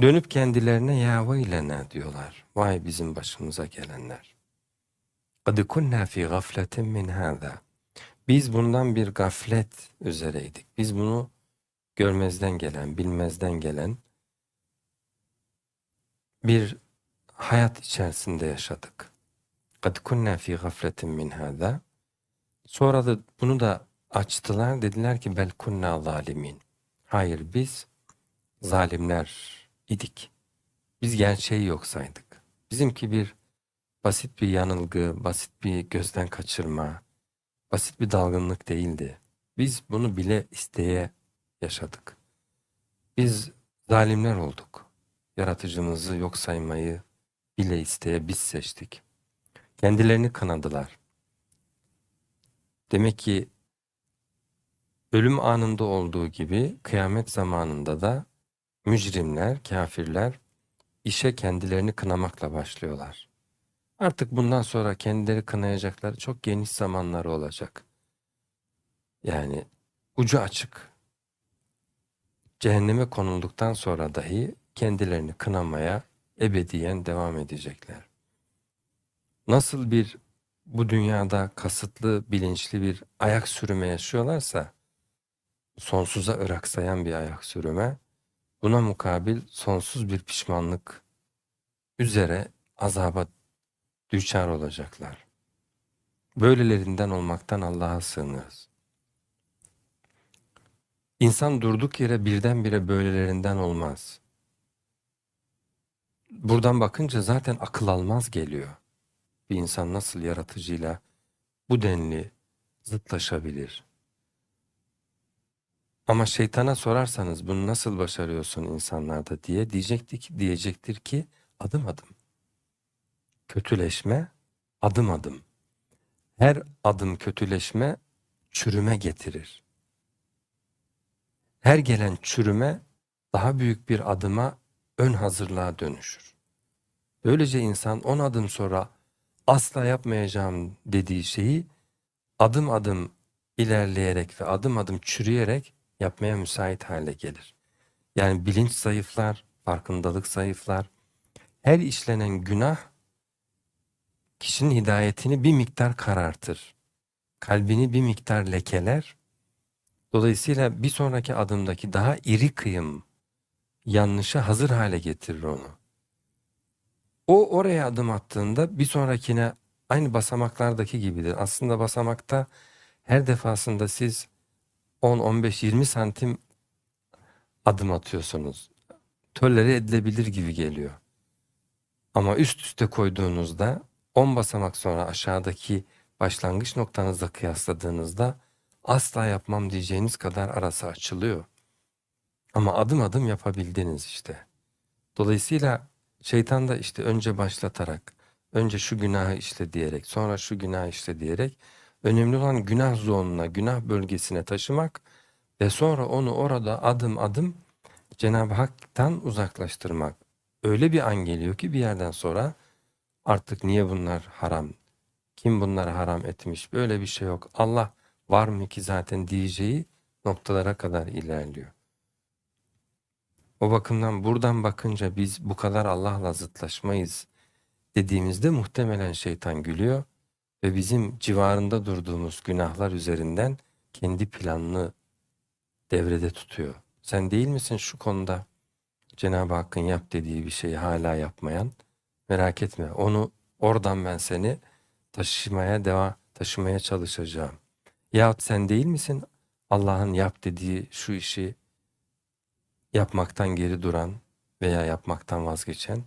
Dönüp kendilerine ya veylena diyorlar. Vay bizim başımıza gelenler. قَدْ كُنَّا فِي غَفْلَةٍ مِنْ هَذَا Biz bundan bir gaflet üzereydik. Biz bunu görmezden gelen, bilmezden gelen bir hayat içerisinde yaşadık. قَدْ كُنَّا فِي غَفْلَةٍ مِنْ هَذَا Sonra da bunu da açtılar. Dediler ki bel kunna zalimin. Hayır biz zalimler idik. Biz gerçeği yok saydık. Bizimki bir basit bir yanılgı, basit bir gözden kaçırma, basit bir dalgınlık değildi. Biz bunu bile isteye yaşadık. Biz zalimler olduk. Yaratıcımızı yok saymayı bile isteye biz seçtik. Kendilerini kınadılar. Demek ki ölüm anında olduğu gibi kıyamet zamanında da mücrimler, kafirler işe kendilerini kınamakla başlıyorlar. Artık bundan sonra kendileri kınayacakları çok geniş zamanları olacak. Yani ucu açık. Cehenneme konulduktan sonra dahi kendilerini kınamaya ebediyen devam edecekler. Nasıl bir bu dünyada kasıtlı, bilinçli bir ayak sürüme yaşıyorlarsa, sonsuza ıraksayan bir ayak sürüme, buna mukabil sonsuz bir pişmanlık üzere azaba düçar olacaklar. Böylelerinden olmaktan Allah'a sığınırız. İnsan durduk yere birdenbire böylelerinden olmaz. Buradan bakınca zaten akıl almaz geliyor. Bir insan nasıl yaratıcıyla bu denli zıtlaşabilir? Ama şeytana sorarsanız bunu nasıl başarıyorsun insanlarda diye diyecektir ki, diyecektir ki adım adım. Kötüleşme adım adım. Her adım kötüleşme çürüme getirir. Her gelen çürüme daha büyük bir adıma ön hazırlığa dönüşür. Böylece insan on adım sonra asla yapmayacağım dediği şeyi adım adım ilerleyerek ve adım adım çürüyerek yapmaya müsait hale gelir. Yani bilinç zayıflar, farkındalık zayıflar. Her işlenen günah kişinin hidayetini bir miktar karartır. Kalbini bir miktar lekeler. Dolayısıyla bir sonraki adımdaki daha iri kıyım yanlışa hazır hale getirir onu. O oraya adım attığında bir sonrakine aynı basamaklardaki gibidir. Aslında basamakta her defasında siz 10, 15, 20 santim adım atıyorsunuz. Tolere edilebilir gibi geliyor. Ama üst üste koyduğunuzda 10 basamak sonra aşağıdaki başlangıç noktanızla kıyasladığınızda asla yapmam diyeceğiniz kadar arası açılıyor. Ama adım adım yapabildiniz işte. Dolayısıyla şeytan da işte önce başlatarak, önce şu günahı işle diyerek, sonra şu günahı işle diyerek önemli olan günah zonuna, günah bölgesine taşımak ve sonra onu orada adım adım Cenab-ı Hak'tan uzaklaştırmak. Öyle bir an geliyor ki bir yerden sonra artık niye bunlar haram, kim bunları haram etmiş, böyle bir şey yok. Allah var mı ki zaten diyeceği noktalara kadar ilerliyor. O bakımdan buradan bakınca biz bu kadar Allah'la zıtlaşmayız dediğimizde muhtemelen şeytan gülüyor ve bizim civarında durduğumuz günahlar üzerinden kendi planını devrede tutuyor. Sen değil misin şu konuda Cenab-ı Hakk'ın yap dediği bir şeyi hala yapmayan? Merak etme onu oradan ben seni taşımaya devam taşımaya çalışacağım. Yahut sen değil misin Allah'ın yap dediği şu işi yapmaktan geri duran veya yapmaktan vazgeçen?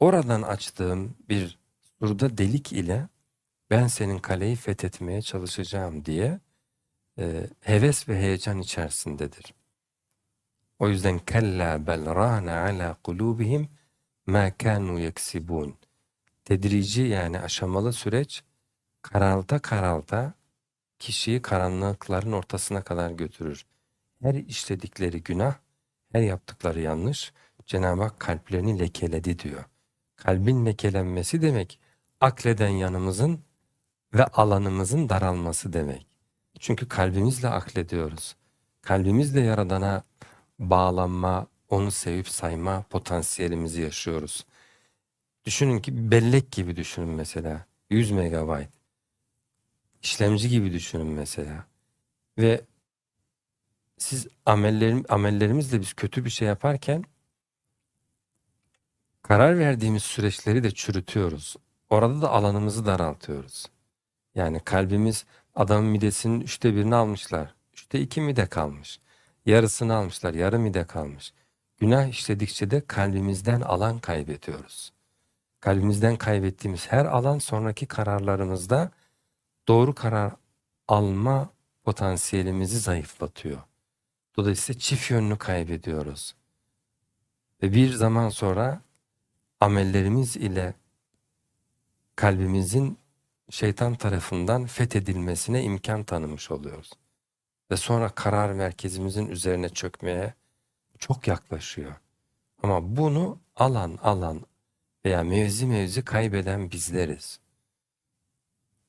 Oradan açtığım bir surda delik ile ben senin kaleyi fethetmeye çalışacağım diye e, heves ve heyecan içerisindedir. O yüzden kella bel rana ala kulubihim ma kanu yeksibun. Tedrici yani aşamalı süreç karalta karalta kişiyi karanlıkların ortasına kadar götürür. Her işledikleri günah, her yaptıkları yanlış Cenab-ı Hak kalplerini lekeledi diyor. Kalbin lekelenmesi demek akleden yanımızın ve alanımızın daralması demek. Çünkü kalbimizle aklediyoruz. Kalbimizle Yaradan'a bağlanma onu sevip sayma potansiyelimizi yaşıyoruz. Düşünün ki bellek gibi düşünün mesela. 100 megabayt. İşlemci gibi düşünün mesela. Ve siz amellerim, amellerimizle biz kötü bir şey yaparken karar verdiğimiz süreçleri de çürütüyoruz. Orada da alanımızı daraltıyoruz. Yani kalbimiz adamın midesinin üçte birini almışlar. Üçte iki mide kalmış. Yarısını almışlar. Yarı mide kalmış. Günah işledikçe de kalbimizden alan kaybediyoruz. Kalbimizden kaybettiğimiz her alan sonraki kararlarımızda doğru karar alma potansiyelimizi zayıflatıyor. Dolayısıyla çift yönlü kaybediyoruz. Ve bir zaman sonra amellerimiz ile kalbimizin şeytan tarafından fethedilmesine imkan tanımış oluyoruz. Ve sonra karar merkezimizin üzerine çökmeye çok yaklaşıyor. Ama bunu alan alan veya mevzi mevzi kaybeden bizleriz.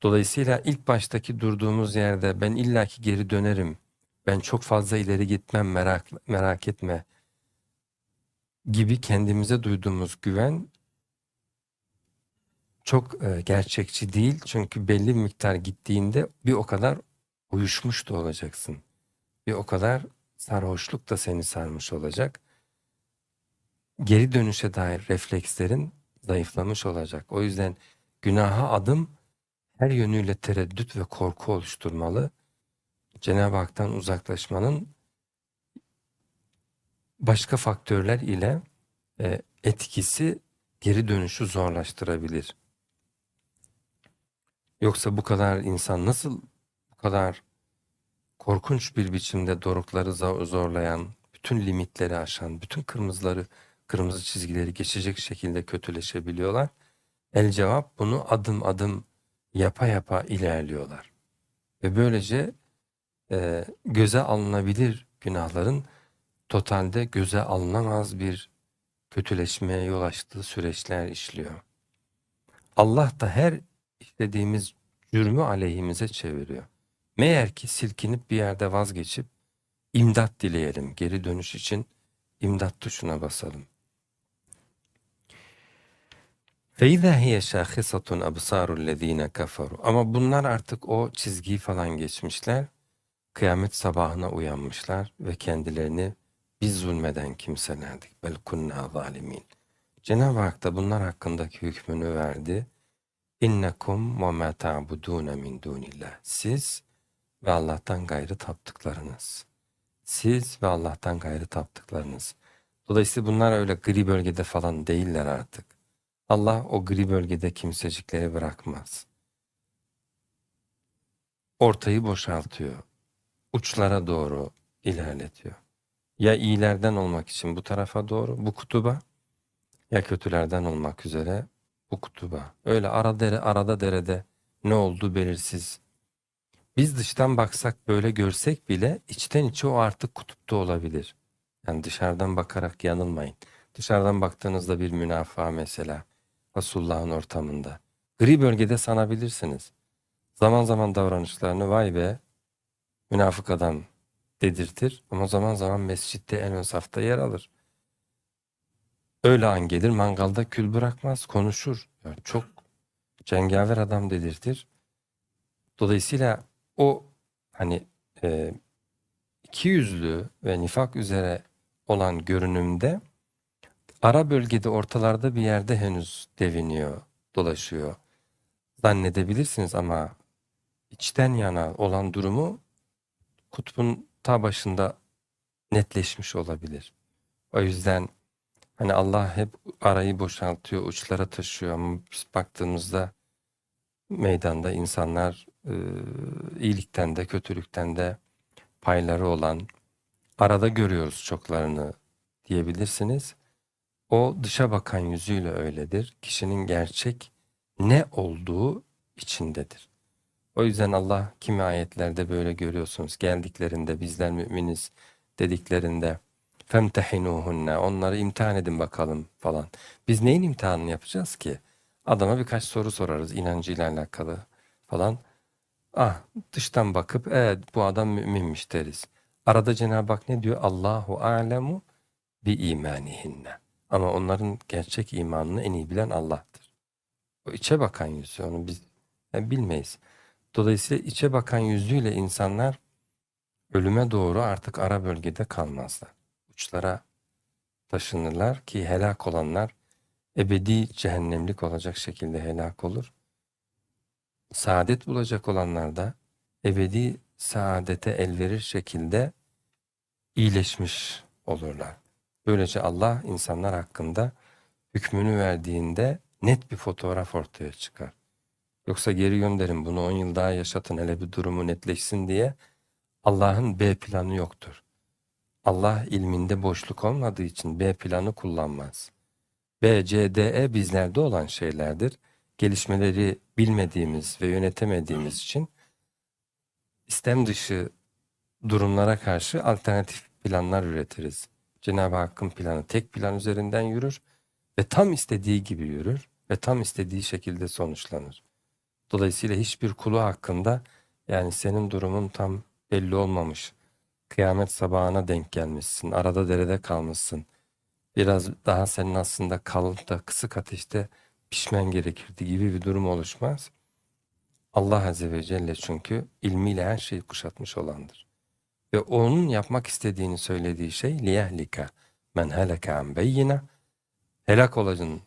Dolayısıyla ilk baştaki durduğumuz yerde ben illaki geri dönerim, ben çok fazla ileri gitmem merak, merak etme gibi kendimize duyduğumuz güven çok e, gerçekçi değil. Çünkü belli bir miktar gittiğinde bir o kadar uyuşmuş da olacaksın. Bir o kadar sarhoşluk da seni sarmış olacak. Geri dönüşe dair reflekslerin zayıflamış olacak. O yüzden günaha adım her yönüyle tereddüt ve korku oluşturmalı. Cenab-ı Hak'tan uzaklaşmanın başka faktörler ile e, etkisi geri dönüşü zorlaştırabilir. Yoksa bu kadar insan nasıl bu kadar korkunç bir biçimde dorukları zo- zorlayan, bütün limitleri aşan, bütün kırmızıları, kırmızı çizgileri geçecek şekilde kötüleşebiliyorlar? El cevap bunu adım adım yapa yapa ilerliyorlar. Ve böylece e, göze alınabilir günahların totalde göze alınamaz bir kötüleşmeye yol açtığı süreçler işliyor. Allah da her işlediğimiz cürmü aleyhimize çeviriyor. Meğer ki silkinip bir yerde vazgeçip imdat dileyelim. Geri dönüş için imdat tuşuna basalım. فَاِذَا هِيَ شَاخِصَةٌ أَبْصَارُ الَّذ۪ينَ كَفَرُوا Ama bunlar artık o çizgiyi falan geçmişler. Kıyamet sabahına uyanmışlar ve kendilerini biz zulmeden kimselerdik. Bel kunna zalimin. Cenab-ı Hak da bunlar hakkındaki hükmünü verdi. İnnekum ve ma ta'budun min dunillah. Siz ve Allah'tan gayrı taptıklarınız. Siz ve Allah'tan gayrı taptıklarınız. Dolayısıyla bunlar öyle gri bölgede falan değiller artık. Allah o gri bölgede kimsecikleri bırakmaz. Ortayı boşaltıyor. Uçlara doğru ilerletiyor. Ya iyilerden olmak için bu tarafa doğru, bu kutuba, ya kötülerden olmak üzere bu kutuba. Öyle ara dere, arada derede ne oldu belirsiz. Biz dıştan baksak böyle görsek bile içten içe o artık kutupta olabilir. Yani dışarıdan bakarak yanılmayın. Dışarıdan baktığınızda bir münafığa mesela Resulullah'ın ortamında. Gri bölgede sanabilirsiniz. Zaman zaman davranışlarını vay be münafık adam dedirtir ama zaman zaman mescitte en ön safta yer alır. Öyle an gelir mangalda kül bırakmaz konuşur. Yani çok cengaver adam dedirtir. Dolayısıyla o hani e, iki yüzlü ve nifak üzere olan görünümde ara bölgede ortalarda bir yerde henüz deviniyor, dolaşıyor. Zannedebilirsiniz ama içten yana olan durumu kutbun ta başında netleşmiş olabilir. O yüzden hani Allah hep arayı boşaltıyor, uçlara taşıyor ama biz baktığımızda meydanda insanlar e, iyilikten de kötülükten de payları olan arada görüyoruz çoklarını diyebilirsiniz. O dışa bakan yüzüyle öyledir. Kişinin gerçek ne olduğu içindedir. O yüzden Allah kimi ayetlerde böyle görüyorsunuz. Geldiklerinde bizler müminiz dediklerinde femtehinuhunne onları imtihan edin bakalım falan. Biz neyin imtihanını yapacağız ki? Adama birkaç soru sorarız inancıyla alakalı falan. Ah dıştan bakıp evet bu adam müminmiş deriz. Arada Cenab-ı Hak ne diyor? Allahu alemu bi imanihinne. Ama onların gerçek imanını en iyi bilen Allah'tır. O içe bakan yüzü onu biz yani bilmeyiz. Dolayısıyla içe bakan yüzüyle insanlar ölüme doğru artık ara bölgede kalmazlar. Uçlara taşınırlar ki helak olanlar ebedi cehennemlik olacak şekilde helak olur. Saadet bulacak olanlar da ebedi saadete el verir şekilde iyileşmiş olurlar. Böylece Allah insanlar hakkında hükmünü verdiğinde net bir fotoğraf ortaya çıkar. Yoksa geri gönderin bunu 10 yıl daha yaşatın hele bir durumu netleşsin diye Allah'ın B planı yoktur. Allah ilminde boşluk olmadığı için B planı kullanmaz. B, C, D, E bizlerde olan şeylerdir. Gelişmeleri bilmediğimiz ve yönetemediğimiz için istem dışı durumlara karşı alternatif planlar üretiriz. Cenab-ı Hakk'ın planı tek plan üzerinden yürür ve tam istediği gibi yürür ve tam istediği şekilde sonuçlanır. Dolayısıyla hiçbir kulu hakkında yani senin durumun tam belli olmamış, kıyamet sabahına denk gelmişsin, arada derede kalmışsın, biraz daha senin aslında kalıp da kısık ateşte pişmen gerekirdi gibi bir durum oluşmaz. Allah Azze ve Celle çünkü ilmiyle her şeyi kuşatmış olandır. Ve onun yapmak istediğini söylediği şey liyehlika men heleke an beyyina helak olacın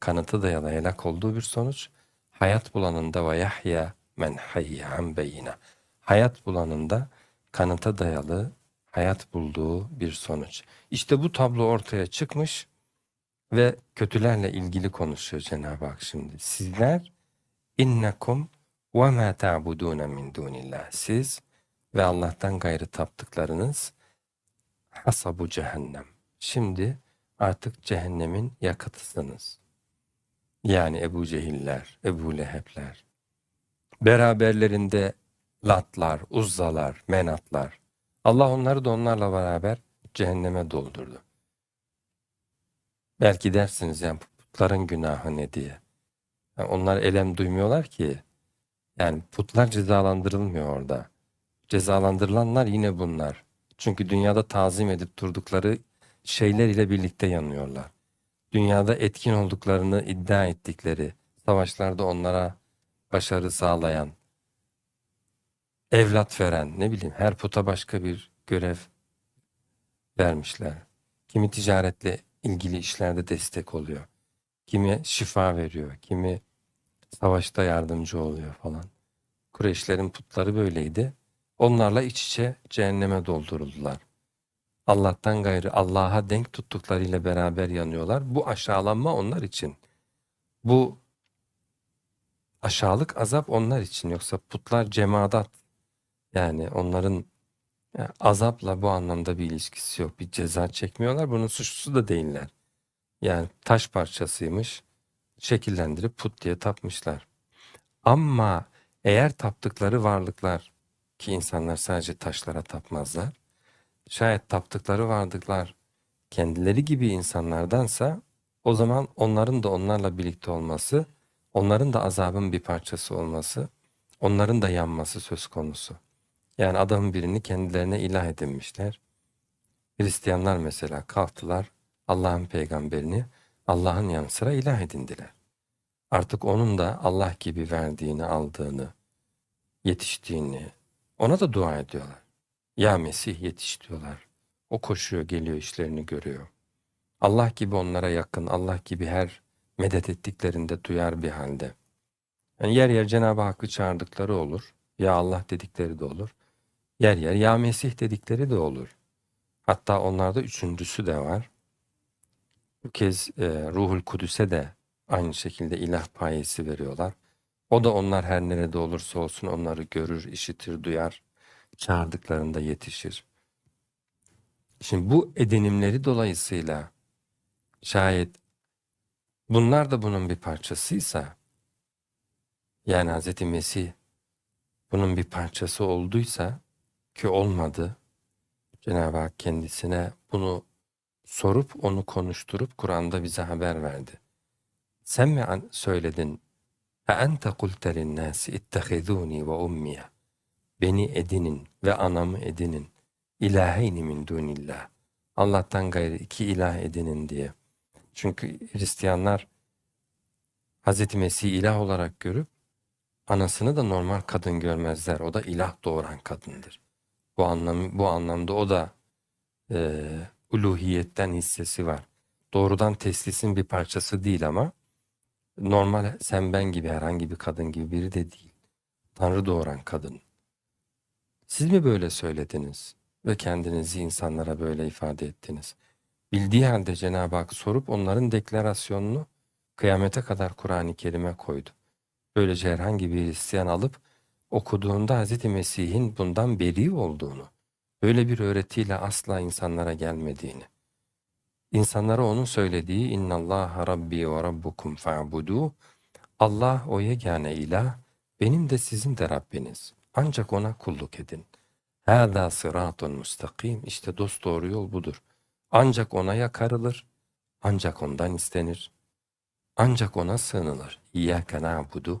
kanıtı dayalı helak olduğu bir sonuç. Hayat bulanında ve yahya men hayye an beyyina hayat bulanında kanıta dayalı hayat bulduğu bir sonuç. İşte bu tablo ortaya çıkmış ve kötülerle ilgili konuşuyor Cenab-ı Hak şimdi. Sizler innekum ve ma ta'budun min dunillah. Siz ve Allah'tan gayrı taptıklarınız hasabu cehennem. Şimdi artık cehennemin yakıtısınız. Yani Ebu Cehiller, Ebu Lehebler. Beraberlerinde Latlar, Uzzalar, Menatlar. Allah onları da onlarla beraber cehenneme doldurdu. Belki dersiniz yani putların günahı ne diye. Yani onlar elem duymuyorlar ki. Yani putlar cezalandırılmıyor orada. Cezalandırılanlar yine bunlar. Çünkü dünyada tazim edip durdukları şeyler ile birlikte yanıyorlar. Dünyada etkin olduklarını iddia ettikleri, savaşlarda onlara başarı sağlayan, evlat veren, ne bileyim her puta başka bir görev vermişler. Kimi ticaretle ilgili işlerde destek oluyor. Kimi şifa veriyor, kimi savaşta yardımcı oluyor falan. Kureyşlerin putları böyleydi. Onlarla iç içe cehenneme dolduruldular. Allah'tan gayrı Allah'a denk tuttuklarıyla beraber yanıyorlar. Bu aşağılanma onlar için. Bu aşağılık azap onlar için. Yoksa putlar cemaat yani onların yani azapla bu anlamda bir ilişkisi yok. Bir ceza çekmiyorlar. Bunun suçlusu da değiller. Yani taş parçasıymış. Şekillendirip put diye tapmışlar. Ama eğer taptıkları varlıklar ki insanlar sadece taşlara tapmazlar. Şayet taptıkları varlıklar kendileri gibi insanlardansa o zaman onların da onlarla birlikte olması, onların da azabın bir parçası olması, onların da yanması söz konusu. Yani adamın birini kendilerine ilah edinmişler. Hristiyanlar mesela kalktılar Allah'ın peygamberini Allah'ın yanı sıra ilah edindiler. Artık onun da Allah gibi verdiğini, aldığını, yetiştiğini, ona da dua ediyorlar. Ya Mesih yetiş diyorlar. O koşuyor, geliyor, işlerini görüyor. Allah gibi onlara yakın, Allah gibi her medet ettiklerinde duyar bir halde. Yani yer yer Cenab-ı Hakk'ı çağırdıkları olur. Ya Allah dedikleri de olur. Yer yer ya Mesih dedikleri de olur. Hatta onlarda üçüncüsü de var. Bu kez e, Ruhul Kudüs'e de aynı şekilde ilah payesi veriyorlar. O da onlar her nerede olursa olsun onları görür, işitir, duyar. Çağırdıklarında yetişir. Şimdi bu edinimleri dolayısıyla şayet bunlar da bunun bir parçasıysa yani Hz. Mesih bunun bir parçası olduysa ki olmadı Cenab-ı Hak kendisine bunu sorup onu konuşturup Kur'an'da bize haber verdi. Sen mi söyledin? Ha ente kulte linnâsi ittehidûni ve ummiye. Beni edinin ve anamı edinin. İlâheyni min dunillah. Allah'tan gayrı iki ilah edinin diye. Çünkü Hristiyanlar Hazreti Mesih'i ilah olarak görüp anasını da normal kadın görmezler. O da ilah doğuran kadındır. Bu anlam bu anlamda o da e, uluhiyetten hissesi var. Doğrudan teslisin bir parçası değil ama normal sen ben gibi herhangi bir kadın gibi biri de değil. Tanrı doğuran kadın. Siz mi böyle söylediniz ve kendinizi insanlara böyle ifade ettiniz? Bildiği halde Cenab-ı Hak sorup onların deklarasyonunu kıyamete kadar Kur'an-ı Kerim'e koydu. Böylece herhangi bir Hristiyan alıp okuduğunda Hz. Mesih'in bundan beri olduğunu, böyle bir öğretiyle asla insanlara gelmediğini, insanlara onun söylediği innallaha rabbi ve rabbukum fa'budu Allah o yegane ilah, benim de sizin de Rabbiniz. Ancak ona kulluk edin. Hâzâ sıratun mustakim. İşte dost doğru yol budur. Ancak ona yakarılır. Ancak ondan istenir. Ancak ona sığınılır. İyyâke na'budu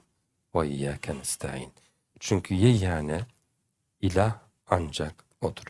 ve iyyâke nestaîn. Çünkü yegane ilah ancak odur.